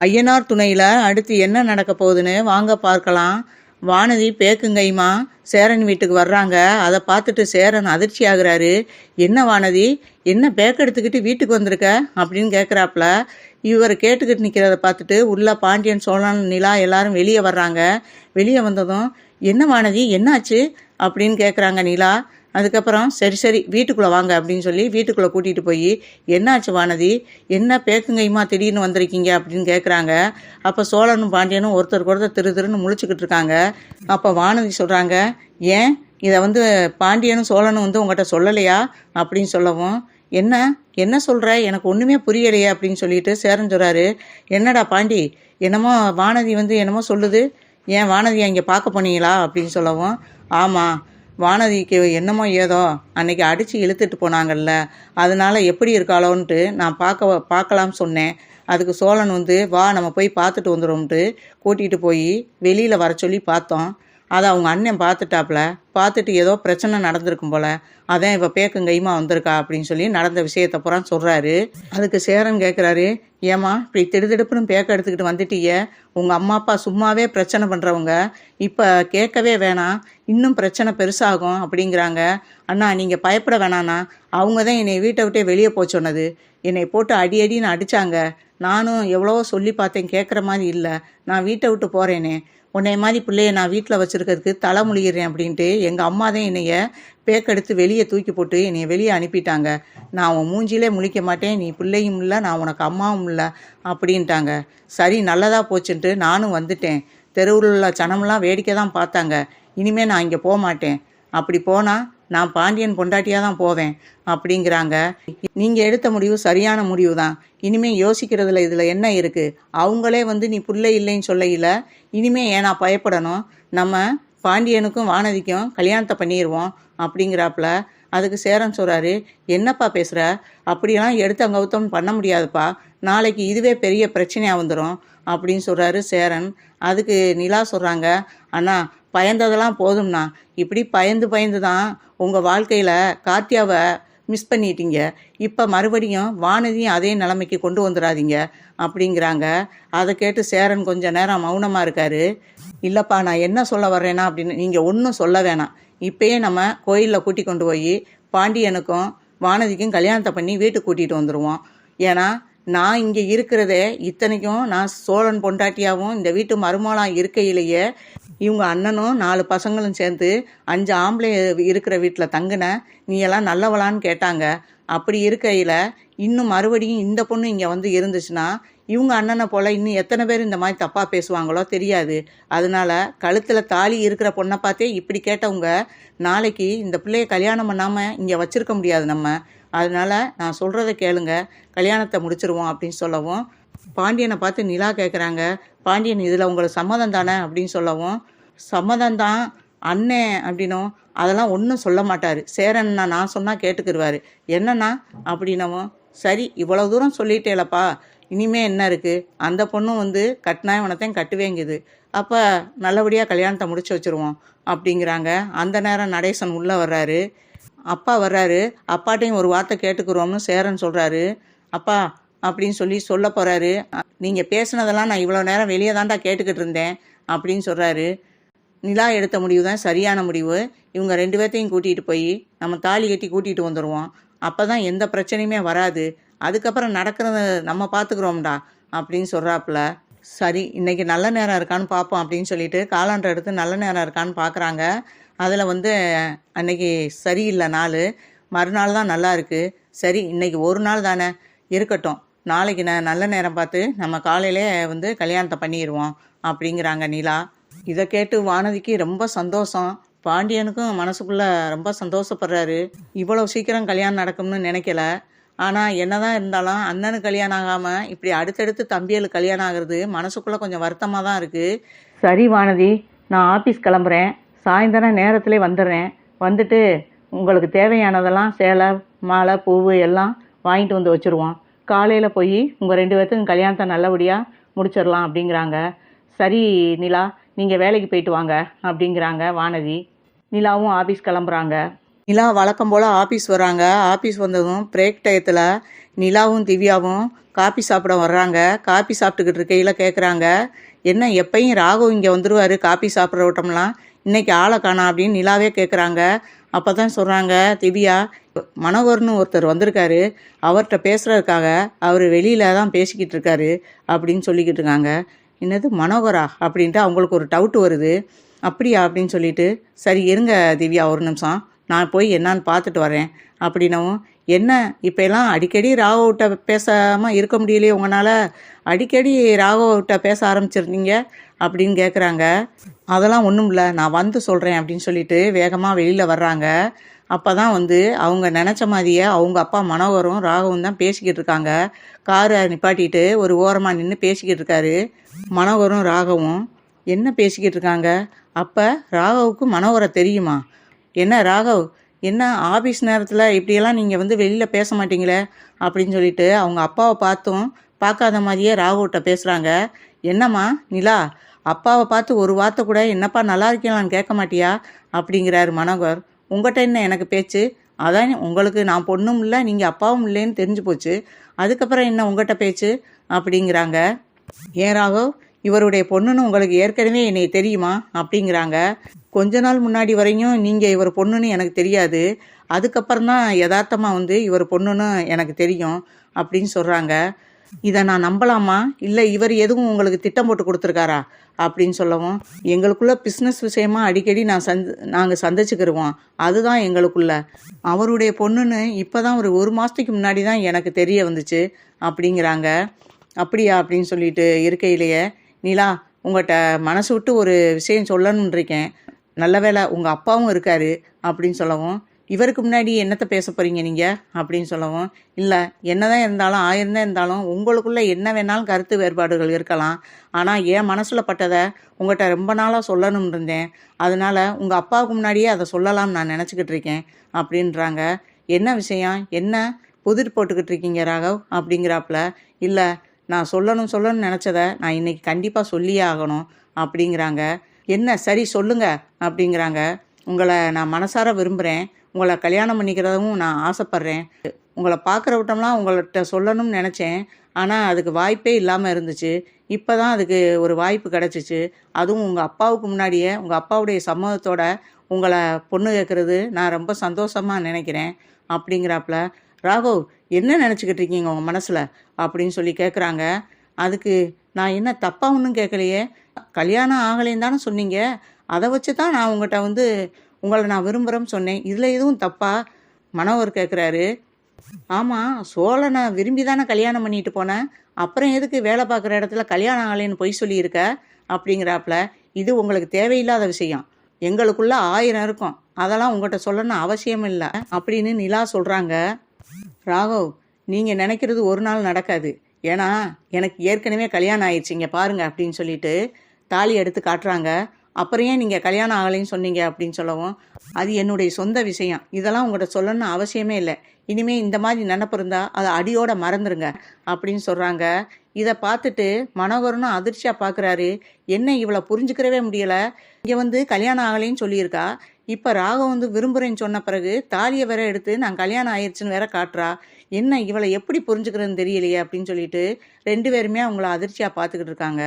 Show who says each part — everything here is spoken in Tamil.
Speaker 1: ஐயனார் துணையில் அடுத்து என்ன நடக்க போகுதுன்னு வாங்க பார்க்கலாம். வானதி பேக்குங்கைமா சேரன் வீட்டுக்கு வர்றாங்க. அதை பார்த்துட்டு சேரன் அதிர்ச்சி ஆகுறாரு. என்ன வானதி என்ன பேக் எடுத்துக்கிட்டு வீட்டுக்கு வந்திருக்க? அப்படின்னு கேட்குறாப்புல இவர் கேட்டுக்கிட்டு நிற்கிறத பார்த்துட்டு உள்ள பாண்டியன் சோழன் நிலா எல்லாரும் வெளியே வர்றாங்க. வெளியே வந்ததும் என்ன வானதி என்னாச்சு? அப்படின்னு கேட்குறாங்க நிலா. அதுக்கப்புறம் சரி சரி வீட்டுக்குள்ளே வாங்க அப்படின்னு சொல்லி வீட்டுக்குள்ளே கூட்டிகிட்டு போய் என்னாச்சு வானதி? என்ன பேக்குங்கையுமா திடீர்னு வந்திருக்கீங்க? அப்படின்னு கேட்குறாங்க அப்போ சோழனும் பாண்டியனும் ஒருத்தருக்கு ஒருத்தர் திரு திருன்னு முழிச்சுக்கிட்டு இருக்காங்க. அப்போ வானதி சொல்கிறாங்க ஏன்? இதை வந்து பாண்டியனும் சோழனும் வந்து உங்கள்கிட்ட சொல்லலையா? அப்படின்னு சொல்லவும் என்ன? என்ன சொல்கிற எனக்கு ஒன்றுமே புரியலையே அப்படின்னு சொல்லிட்டு சேரன் சொல்கிறாரு என்னடா பாண்டி? என்னமோ வானதி வந்து என்னமோ சொல்லுது? ஏன் வானதியை இங்கே பார்க்க போனீங்களா? அப்படின்னு சொல்லவும் ஆமாம் வானதிக்கு என்னமோ ஏதோ அன்னைக்கு அடித்து இழுத்துட்டு போனாங்கல்ல. அதனால் எப்படி இருக்காளோன்ட்டு நான் பார்க்க பார்க்கலாம் சொன்னேன். அதுக்கு சோழன் வந்து வா நம்ம போய் பார்த்துட்டு வந்துடும்ட்டு கூட்டிகிட்டு போய் வெளியில் வர சொல்லி பார்த்தோம். அதை அவங்க அண்ணன் பார்த்துட்டாப்புல. பார்த்துட்டு ஏதோ பிரச்சனை நடந்திருக்கும் போல. அதான் இப்போ பேக்குங்கையுமா வந்திருக்கா அப்படின்னு சொல்லி நடந்த விஷயத்த புறம் சொல்கிறாரு அதுக்கு சேரன் கேட்குறாரு ஏமா இப்படி திடுதிடுப்புன்னு பேக்க எடுத்துக்கிட்டு வந்துட்டீங்க உங்கள் அம்மா அப்பா சும்மாவே பிரச்சனை பண்ணுறவங்க இப்போ கேட்கவே வேணாம். இன்னும் பிரச்சனை பெருசாகும் அப்படிங்கிறாங்க. அண்ணா நீங்கள் பயப்பட வேணாண்ணா அவங்க தான் என்னை வீட்டை விட்டே வெளியே போக சொன்னது. என்னை போட்டு அடி அடின்னு அடித்தாங்க நானும் எவ்வளவோ சொல்லி பார்த்தேன் கேட்குற மாதிரி இல்லை. நான் வீட்டை விட்டு போகிறேனே உன்னை மாதிரி பிள்ளைய நான் வீட்டில் வச்சுருக்கிறதுக்கு தலை முழிகிறேன் அப்படின்ட்டு எங்கள் அம்மா தான் என்னைய பேக்கெடுத்து வெளியே தூக்கி போட்டு என்னைய வெளியே அனுப்பிட்டாங்க. நான் உன் மூஞ்சிலே முழிக்க மாட்டேன் நீ பிள்ளையும் இல்லை நான் உனக்கு அம்மாவும் இல்லை அப்படின்ட்டாங்க. சரி நல்லதாக போச்சுன்ட்டு நானும் வந்துட்டேன். தெருவில் உள்ள சனமெல்லாம் வேடிக்கை தான் பார்த்தாங்க. இனிமேல் நான் இங்கே போக மாட்டேன் அப்படி போனால் நான் பாண்டியன் பொண்டாட்டியாக தான் போவேன் அப்படிங்கிறாங்க. நீங்கள் எடுத்த முடிவு சரியான முடிவு தான் இனிமேல் யோசிக்கிறதுல இதில் என்ன இருக்குது அவங்களே வந்து நீ புள்ளை இல்லைன்னு சொல்லையில். இனிமே ஏன்னா பயப்படணும்? நம்ம பாண்டியனுக்கும் வானதிக்கும் கல்யாணத்தை பண்ணிடுவோம் அப்படிங்கிறாப்புல. அதுக்கு சேரன் சொல்கிறாரு என்னப்பா பேசுகிற அப்படியெல்லாம் எடுத்து கௌத்தம் பண்ண முடியாதுப்பா. நாளைக்கு இதுவே பெரிய பிரச்சனையாக வந்துடும் அப்படின்னு சொல்கிறாரு சேரன். அதுக்கு நிலா சொல்கிறாங்க அண்ணா பயந்ததெல்லாம் போதும்ண்ணா. இப்படி பயந்து பயந்து தான் உங்கள் வாழ்க்கையில் கார்த்தியாவை மிஸ் பண்ணிட்டீங்க. இப்போ மறுபடியும் வானதியும் அதே நிலைமைக்கு கொண்டு வந்துடாதீங்க அப்படிங்கிறாங்க. அதை கேட்டு சேரன் கொஞ்சம் நேரம் மௌனமாக இருக்காரு. இல்லைப்பா நான் என்ன சொல்ல வர்றேன்னா அப்படின்னு நீங்கள் ஒன்றும் சொல்ல வேணாம். இப்போயே நம்ம கோயிலில் கூட்டி கொண்டு போய் பாண்டியனுக்கும் வானதிக்கும் கல்யாணத்தை பண்ணி வீட்டுக்கு கூட்டிகிட்டு வந்துடுவோம் ஏன்னா நான் இங்கே இருக்கிறதே இத்தனைக்கும் நான் சோழன் பொண்டாட்டியாகவும் இந்த வீட்டு மருமகளாக இருக்கையிலேயே இவங்க அண்ணனும் நாலு பசங்களும் சேர்ந்து அஞ்சு ஆம்பளை இருக்கிற வீட்டில் தங்கின நீ எல்லாம் நல்லவளான்னு கேட்டாங்க. அப்படி இருக்கையில் இன்னும் மறுபடியும் இந்த பொண்ணு இங்கே வந்து இருந்துச்சுன்னா இவங்க அண்ணனை போல் இன்னும் எத்தனை பேர் இந்த மாதிரி தப்பாக பேசுவாங்களோ தெரியாது. அதனால கழுத்தில் தாலி இருக்கிற பொண்ணை பார்த்தே இப்படி கேட்டவங்க நாளைக்கு இந்த பிள்ளைய கல்யாணம் பண்ணாமல் இங்கே வச்சிருக்க முடியாது நம்ம. அதனால நான் சொல்கிறத கேளுங்க. கல்யாணத்தை முடிச்சிருவோம் அப்படின்னு சொல்லவும் பாண்டியனை பார்த்து நிலா கேட்குறாங்க பாண்டியன் இதில் உங்களுக்கு சம்மதம் தானே? அப்படின்னு சொல்லவும் சம்மதம் தான் அண்ணே அப்படின்னும். அதெல்லாம் ஒன்றும் சொல்ல மாட்டார். சேரன்னா நான் சொன்னால் கேட்டுக்கிடுவார் என்னண்ணா? அப்படின்னவும் சரி இவ்வளோ தூரம் சொல்லிட்டேலப்பா. இனிமே என்ன இருக்குது அந்த பொண்ணும் வந்து கட்டினா இவனத்தையும் கட்டுவேங்குது. அப்போ நல்லபடியாக கல்யாணத்தை முடிச்சு வச்சுருவோம் அப்படிங்கிறாங்க. அந்த நேரம் நடேசன் உள்ளே வர்றாரு. அப்பா வர்றாரு. அப்பாட்டையும் ஒரு வார்த்தை கேட்டுக்கிறோம்னு சேரன் சொல்கிறாரு அப்பா அப்படின்னு சொல்லி சொல்ல போகிறாரு நீங்கள் பேசுனதெல்லாம் நான் இவ்வளோ நேரம் வெளியே தான்டா கேட்டுக்கிட்டு இருந்தேன் அப்படின்னு சொல்கிறாரு நிலா எடுத்த முடிவு தான் சரியான முடிவு. இவங்க ரெண்டு பேர்த்தையும் கூட்டிகிட்டு போய் நம்ம தாலி கட்டி கூட்டிகிட்டு வந்துடுவோம் அப்போ தான் எந்த பிரச்சனையுமே வராது. அதுக்கப்புறம் நடக்கிறத நம்ம பார்த்துக்குறோம்டா அப்படின்னு சொல்கிறாப்புல சரி இன்னைக்கு நல்ல நேரம் இருக்கான்னு பார்ப்போம் அப்படின்னு சொல்லிட்டு காலாண்டர் எடுத்து நல்ல நேரம் இருக்கான்னு பார்க்குறாங்க அதில் வந்து அன்னைக்கு சரியில்லை நாள். மறுநாள் தான் நல்லா இருக்குது சரி இன்னைக்கு ஒரு நாள் தானே. இருக்கட்டும். நாளைக்கு நான் நல்ல நேரம் பார்த்து நம்ம காலையிலே வந்து கல்யாணத்தை பண்ணிடுவோம் அப்படிங்கிறாங்க நிலா. இதை கேட்டு வானதிக்கு ரொம்ப சந்தோஷம். பாண்டியனுக்கும் மனசுக்குள்ளே ரொம்ப சந்தோஷப்படுறாரு. இவ்வளோ சீக்கிரம் கல்யாணம் நடக்கும்னு நினைக்கல. ஆனால் என்னதான் இருந்தாலும் அண்ணனுக்கு கல்யாணம் ஆகாமல் இப்படி அடுத்தடுத்து தம்பிகளுக்கு கல்யாணம் ஆகிறது மனசுக்குள்ளே கொஞ்சம் வருத்தமாக தான் இருக்குது சரி வானதி நான் ஆஃபீஸ் கிளம்புறேன். சாயந்தரம் நேரத்திலே வந்துடுறேன். வந்துட்டு உங்களுக்கு தேவையானதெல்லாம் சேலை மாலை பூவு எல்லாம் வாங்கிட்டு வந்து வச்சுருவோம். காலையில் போய் உங்கள் ரெண்டு பேர்த்துக்கும் கல்யாணத்தை நல்லபடியாக முடிச்சிடலாம் அப்படிங்கிறாங்க. சரி நிலா நீங்கள் வேலைக்கு போயிட்டு வாங்க அப்படிங்கிறாங்க வானதி. நிலாவும் ஆஃபீஸ் கிளம்புறாங்க. நிலா வழக்கம் போல் ஆஃபீஸ் வராங்க ஆஃபீஸ் வந்ததும் பிரேக் டயத்தில் நிலாவும் திவ்யாவும் காப்பி சாப்பிட வர்றாங்க. காப்பி சாப்பிட்டுக்கிட்டு இருக்கையில் கேட்குறாங்க என்ன எப்பயும் ராகவ் இங்கே வந்துடுவார் காப்பி சாப்பிட்ற விட்டோம்லாம் இன்னைக்கு ஆளை காணா அப்படின்னு நிலாவே கேட்குறாங்க அப்போ தான் சொல்கிறாங்க திவ்யா மனோகர்னு ஒருத்தர் வந்திருக்காரு. அவர்கிட்ட பேசுகிறதுக்காக அவர் வெளியில் தான் பேசிக்கிட்டு இருக்காரு அப்படின்னு சொல்லிக்கிட்டு இருக்காங்க. என்னது மனோகரா? அப்படின்ட்டு அவங்களுக்கு ஒரு டவுட் வருது. அப்படியா? அப்படின்னு சொல்லிட்டு சரி இருங்க திவ்யா ஒரு நிமிஷம். நான் போய் என்னான்னு பார்த்துட்டு வரேன். அப்படின்னவும் என்ன? இப்போ எல்லாம் அடிக்கடி ராகவ்கிட்ட பேசாமல் இருக்க முடியலையே உங்களால் அடிக்கடி ராகவ்கிட்ட பேச ஆரம்பிச்சிருந்தீங்க அப்படின்னு கேட்குறாங்க அதெல்லாம் ஒன்றும் இல்லை நான் வந்து சொல்கிறேன் அப்படின்னு சொல்லிட்டு வேகமாக வெளியில் வர்றாங்க. அப்போ தான் வந்து அவங்க நினச்ச மாதிரியே அவங்க அப்பா மனோகரும் ராகவும் தான் பேசிக்கிட்டு இருக்காங்க. காரை நிப்பாட்டிட்டு ஒரு ஓரமாக நின்று பேசிக்கிட்டு இருக்காரு மனோகரும் ராகவும். என்ன பேசிக்கிட்டு இருக்காங்க? அப்போ ராகவுக்கு மனோகரை தெரியுமா? என்ன ராகவ் என்ன ஆஃபீஸ் நேரத்தில் இப்படியெல்லாம் நீங்கள் வந்து வெளியில் பேச மாட்டீங்களே? அப்படின்னு சொல்லிட்டு அவங்க அப்பாவை பார்த்தும் பார்க்காத மாதிரியே ராகுட்ட பேசுகிறாங்க என்னம்மா நிலா அப்பாவை பார்த்து ஒரு வார்த்தை கூட என்னப்பா நல்லா இருக்கீங்களான்னு கேட்க மாட்டியா? அப்படிங்கிறாரு மனோகர். உங்கள்கிட்ட என்ன எனக்கு பேச்சு? அதான் உங்களுக்கு நான் பொண்ணும் இல்லை நீங்கள் அப்பாவும் இல்லைன்னு தெரிஞ்சு போச்சு. அதுக்கப்புறம் என்ன உங்கள்கிட்ட பேச்சு? அப்படிங்கிறாங்க. ஏன் ராகவ்? இவருடைய பொண்ணுன்னு உங்களுக்கு ஏற்கனவே என்னை தெரியுமா? அப்படிங்கிறாங்க. கொஞ்ச நாள் முன்னாடி வரையும் நீங்கள் இவர் பொண்ணுன்னு எனக்கு தெரியாது. அதுக்கப்புறம் தான் யதார்த்தமாக வந்து இவர் பொண்ணுன்னு எனக்கு தெரியும் அப்படின்னு சொல்கிறாங்க இதை நான் நம்பலாமா? இல்லை இவர் எதுவும் உங்களுக்கு திட்டம் போட்டு கொடுத்துருக்காரா? அப்படின்னு சொல்லவும் எங்களுக்குள்ள பிஸ்னஸ் விஷயமா அடிக்கடி நான் சந்த் நாங்கள் சந்திச்சுக்கிருவோம். அதுதான் எங்களுக்குள்ள. அவருடைய பொண்ணுன்னு இப்போ தான் ஒரு ஒரு மாதத்துக்கு முன்னாடி தான் எனக்கு தெரிய வந்துச்சு. அப்படிங்கிறாங்க. அப்படியா? அப்படின்னு சொல்லிட்டு இருக்கையிலேயே நிலா உங்கள்கிட்ட மனசு விட்டு ஒரு விஷயம் சொல்லணும்னு இருக்கேன் நல்ல வேளை உங்கள் அப்பாவும் இருக்காரு அப்படின்னு சொல்லவும் இவருக்கு முன்னாடி என்னத்தை பேச போகிறீங்க நீங்கள் அப்படின்னு சொல்லவும் இல்லை என்ன தான் இருந்தாலும் ஆயிருந்தா இருந்தாலும் உங்களுக்குள்ள என்ன வேணாலும் கருத்து வேறுபாடுகள் இருக்கலாம். ஆனால் என் மனசில் பட்டதை உங்கள்கிட்ட ரொம்ப நாளாக சொல்லணும்னு இருந்தேன். அதனால் உங்கள் அப்பாவுக்கு முன்னாடியே அதை சொல்லலாம்னு நான் நினச்சிக்கிட்டு இருக்கேன் அப்படின்றாங்க. என்ன விஷயம்? என்ன புதிர் போட்டுக்கிட்டு இருக்கீங்க ராகவ்? அப்படிங்கிறாப்புல இல்லை நான் சொல்லணும் சொல்லணும்னு நினச்சதை நான் இன்னைக்கு கண்டிப்பாக சொல்லியே ஆகணும் அப்படிங்கிறாங்க. என்ன? சரி சொல்லுங்க அப்படிங்கிறாங்க. உங்களை நான் மனசார விரும்புகிறேன் உங்களை கல்யாணம் பண்ணிக்கிறதும் நான் ஆசைப்பட்றேன். உங்களை பார்க்குற விட்டம்லாம் உங்கள்கிட்ட சொல்லணும்னு நினச்சேன். ஆனால் அதுக்கு வாய்ப்பே இல்லாமல் இருந்துச்சு. இப்போ தான் அதுக்கு ஒரு வாய்ப்பு கிடச்சிச்சு. அதுவும் உங்கள் அப்பாவுக்கு முன்னாடியே உங்கள் அப்பாவுடைய சம்மதத்தோட உங்களை பொண்ணு கேட்குறது நான் ரொம்ப சந்தோஷமாக நினைக்கிறேன் அப்படிங்கிறாப்புல. ராகவ் என்ன நினச்சிக்கிட்டு இருக்கீங்க உங்கள் மனசில்? அப்படின்னு சொல்லி கேட்குறாங்க அதுக்கு நான் என்ன தப்பாக ஒன்றும் கேட்கலையே கல்யாணம் ஆகலைன்னு தானே சொன்னீங்க. அதை வச்சு தான் நான் உங்கள்கிட்ட வந்து உங்களை நான் விரும்புகிறேன்னு சொன்னேன். இதில் எதுவும் தப்பா? மனவர் கேட்குறாரு ஆமாம் சோழனை விரும்பி தானே கல்யாணம் பண்ணிட்டு போனேன் அப்புறம் எதுக்கு வேலை பார்க்குற இடத்துல கல்யாணம் ஆகலைன்னு பொய் சொல்லியிருக்க? அப்படிங்கிறாப்புல இது உங்களுக்கு தேவையில்லாத விஷயம். எங்களுக்குள்ள ஆயிரம் இருக்கும். அதெல்லாம் உங்கள்கிட்ட சொல்லணும்னு அவசியம் இல்லை அப்படின்னு நிலா சொல்கிறாங்க ராகவ் நீங்கள் நினைக்கிறது ஒரு நாள் நடக்காது. ஏன்னா எனக்கு ஏற்கனவே கல்யாணம் ஆயிடுச்சு இங்கே பாருங்க அப்படின்னு சொல்லிட்டு தாலி எடுத்து காட்டுறாங்க. அப்புறம் ஏன் நீங்கள் கல்யாணம் ஆகலைன்னு சொன்னீங்க அப்படின்னு சொல்லவும் அது என்னுடைய சொந்த விஷயம். இதெல்லாம் உங்கள்கிட்ட சொல்லணும்னு அவசியமே இல்லை. இனிமே இந்த மாதிரி நினப்பு இருந்தால் அதை அடியோட மறந்துருங்க அப்படின்னு சொல்கிறாங்க இதை பார்த்துட்டு மனோகரனும் அதிர்ச்சியாக பார்க்குறாரு என்ன இவளை புரிஞ்சுக்கிறவே முடியலை. இங்கே வந்து கல்யாணம் ஆகலைன்னு சொல்லியிருக்கா. இப்போ ராகம் வந்து விரும்புகிறேன்னு சொன்ன பிறகு தாலியை வேற எடுத்து நான் கல்யாணம் ஆயிடுச்சுன்னு வேற காட்டுறா. என்ன இவளை எப்படி புரிஞ்சுக்கிறதுன்னு தெரியலையே அப்படின்னு சொல்லிட்டு ரெண்டு பேருமே அவங்கள அதிர்ச்சியாக பார்த்துக்கிட்டு இருக்காங்க.